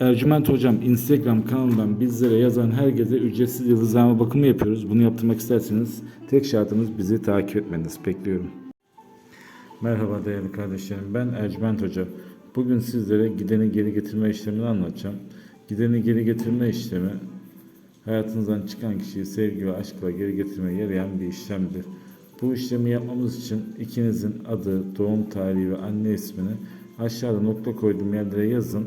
Ercüment Hocam Instagram kanalından bizlere yazan herkese ücretsiz yıldızlama bakımı yapıyoruz. Bunu yaptırmak isterseniz tek şartımız bizi takip etmeniz. Bekliyorum. Merhaba değerli kardeşlerim. Ben Ercüment Hoca. Bugün sizlere gideni geri getirme işlemini anlatacağım. Gideni geri getirme işlemi hayatınızdan çıkan kişiyi sevgi ve aşkla geri getirmeye yarayan bir işlemdir. Bu işlemi yapmamız için ikinizin adı, doğum tarihi ve anne ismini aşağıda nokta koyduğum yerlere yazın